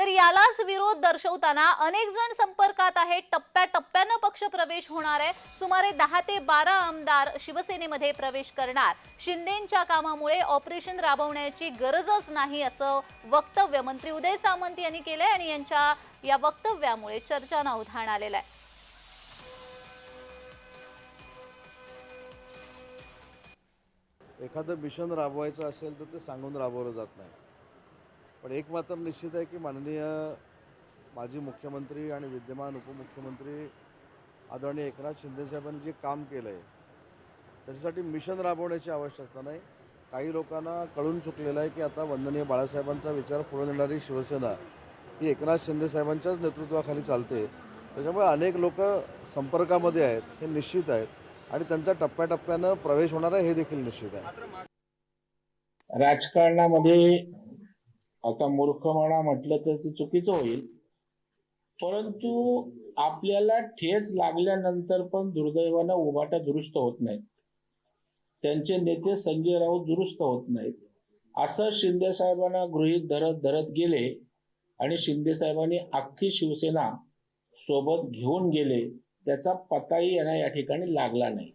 तर यालाच विरोध दर्शवताना अनेक जण संपर्कात आहेत. टप्प्याटप्प्यानं पक्ष प्रवेश होणार आहे. सुमारे दहा ते बारा आमदार शिवसेनेमध्ये प्रवेश करणार. शिंदेंच्या कामामुळे ऑपरेशन राबवण्याची गरजच नाही असं वक्तव्य मंत्री उदय सामंत यांनी केलंय आणि यांच्या या वक्तव्यामुळे चर्चांना उधाण आलेलं आहे. एखादं मिशन राबवायचं असेल तर ते सांगून राबवलं जात नाही. पण एक मात्र निश्चित आहे की माननीय माजी मुख्यमंत्री आणि विद्यमान उपमुख्यमंत्री आदरणीय एकनाथ शिंदेसाहेबांनी जे काम केलं आहे त्याच्यासाठी मिशन राबवण्याची आवश्यकता नाही. काही लोकांना कळून चुकलेलं आहे की आता वंदनीय बाळासाहेबांचा विचार पुढे नेणारी शिवसेना ही एकनाथ शिंदेसाहेबांच्याच नेतृत्वाखाली चालते. त्याच्यामुळे अनेक लोक संपर्कामध्ये आहेत हे निश्चित आहेत आणि त्यांचा टप्प्याटप्प्यानं प्रवेश होणार आहे हे देखील निश्चित आहे. राजकारणामध्ये आता मूर्खपणा म्हटलं तर ते चुकीचं होईल. परंतु आपल्याला ठेच लागल्यानंतर पण दुर्दैवानं उभाटा दुरुस्त होत नाहीत. त्यांचे नेते संजय राऊत दुरुस्त होत नाहीत. असं शिंदे साहेबांना गृहीत धरत धरत गेले आणि शिंदे साहेबांनी अख्खी शिवसेना सोबत घेऊन गेले त्याचा पताही यांना या ठिकाणी लागला नाही.